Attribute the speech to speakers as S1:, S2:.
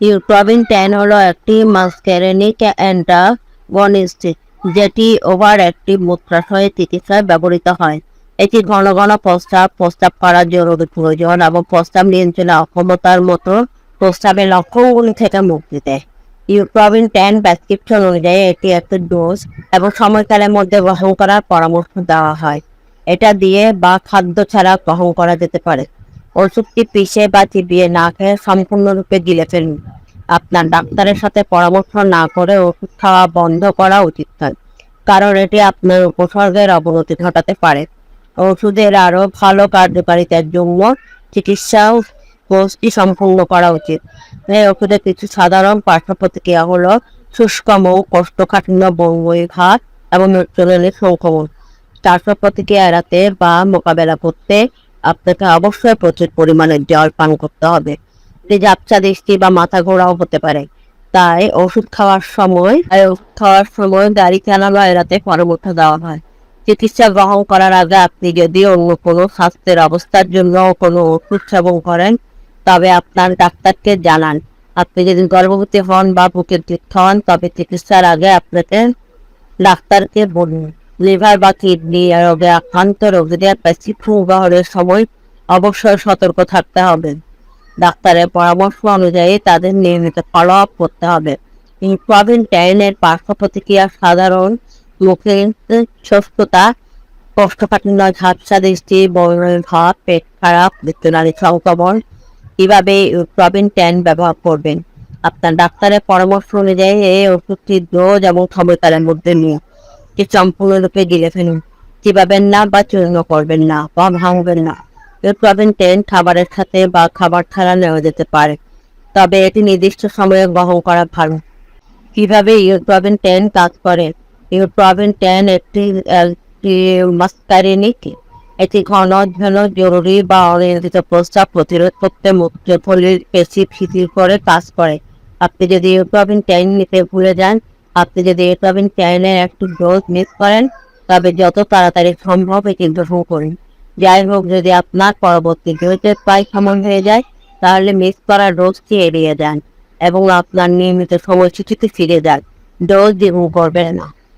S1: ইউপ্রবিন টেন হলো একটি মাস্কেরেনিক অ্যান্টাগনিস্ট যেটি ওভার অ্যাক্টিভ মূত্রাশয় চিকিৎসায় ব্যবহৃত হয়। এটি ঘন ঘন প্রস্তাব প্রস্তাব করার জরুরি প্রয়োজন এবং প্রস্তাব নিয়ন্ত্রণে অক্ষমতার মতো প্রস্তাবের লক্ষণগুলি থেকে মুক্তি দেয়। ইউপ্রবিন টেন প্রেসক্রিপশন অনুযায়ী এটি একটি ডোজ এবং সময়কালের মধ্যে গ্রহণ করার পরামর্শ দেওয়া হয়। এটা দিয়ে বা খাদ্য ছাড়া গ্রহণ করা যেতে পারে। ওষুধটি পিষে বা চিবিয়ে না খেয়ে সম্পূর্ণরূপে গিলে ফেলুন। আপনার ডাক্তারের সাথে পরামর্শ না করে ওষুধ খাওয়া বন্ধ করা উচিত নয়, কারণ এটি আপনার উপসর্গের অবনতি ঘটাতে পারে। ওষুধের আরও ভালো কার্যকারিতার জন্য চিকিৎসা কোর্সটি সম্পূর্ণ করা উচিত। এই ওষুধের কিছু সাধারণ পার্শ্ব প্রতিক্রিয়া হলো শুষ্কম কোষ্ঠকাঠিন্য, বঙ্গই ঘাত এবং মেট্রোলেনের সংক্রমণ। পার্শ্ব প্রতিক্রিয়া এড়াতে বা মোকাবেলা করতে আপনাকে অবশ্যই প্রচুর পরিমাণে জল পান করতে হবে। ঝাপসা দৃষ্টি বা মাথা ঘোরাও হতে পারে। তাই ওষুধ খাওয়ার সময় ওষুধ খাওয়ার সময় গাড়ি চালানো এড়াতে পরামর্শ দেওয়া হয়। চিকিৎসা গ্রহণ করার আগে আপনি যদি অন্য কোনো স্বাস্থ্যের অবস্থার জন্য কোনো ওষুধ সেবন করেন, তবে আপনার ডাক্তারকে জানান। আপনি যদি গর্ভবতী হন বা বুকের তীর্থ হন তবে চিকিৎসার আগে আপনাকে ডাক্তারকে বলুন। লিভার বা কিডনি রোগে আক্রান্ত রোগীদের প্রেসক্রিপশন ব্যবহারের সময় অবশ্যই সতর্ক থাকতে হবে। ডাক্তারের পরামর্শ অনুযায়ী তাদের নিয়মিত ফলো আপ করতে হবে। ইনফ্রাভিন ট্যানের পার্শ্ব প্রতিক্রিয়া সাধারণ। মুখের সুস্থতা কোষ্ঠকাঠিন্য ঝাপসা দৃষ্টি বর্ণের ভাব পেট খারাপ মৃত্যুনারী সংক্রমণ কীভাবে ট্যান ব্যবহার করবেন? আপনার ডাক্তারের পরামর্শ অনুযায়ী এই ওষুধটির ডোজ এবং সময়কালের মধ্যে নিয়ে যে সম্পূর্ণরূপে গিলে ফেলুন। চিবাবেন না বা চূর্ণ করবেন না বা ভাঙবেন না। প্রবিন টেন খাবারের সাথে বা খাবার ছাড়া নেওয়া যেতে পারে। তবে এটি নির্দিষ্ট সময়ে গ্রহণ করা ভালো। কীভাবে ইউপ্রবিন টেন কাজ করে? ইউপ্রবিন টেন একটি মাস্কারিনিক এটি ঘন ঘন, জরুরি বা অনিয়ন্ত্রিত প্রস্তাব প্রতিরোধ করতে মুক্তফলির পেশি শিথিল করে কাজ করে। আপনি যদি ইউপ্রবিন টেন নিতে ভুলে যান আপনি যদি ইউপ্রবিন চ্যানেলের একটু ডোজ মিস করেন, তবে যত তাড়াতাড়ি সম্ভব এটি গ্রহণ করুন। যাই হোক, যদি আপনার পরবর্তী ডোজের প্রায় সমান হয়ে যায়, তাহলে মিস করা ডোজটি এড়িয়ে যান এবং আপনার নিয়মিত সময়সূচিতে ফিরে যান। ডোজ দিয়ে করবেন না।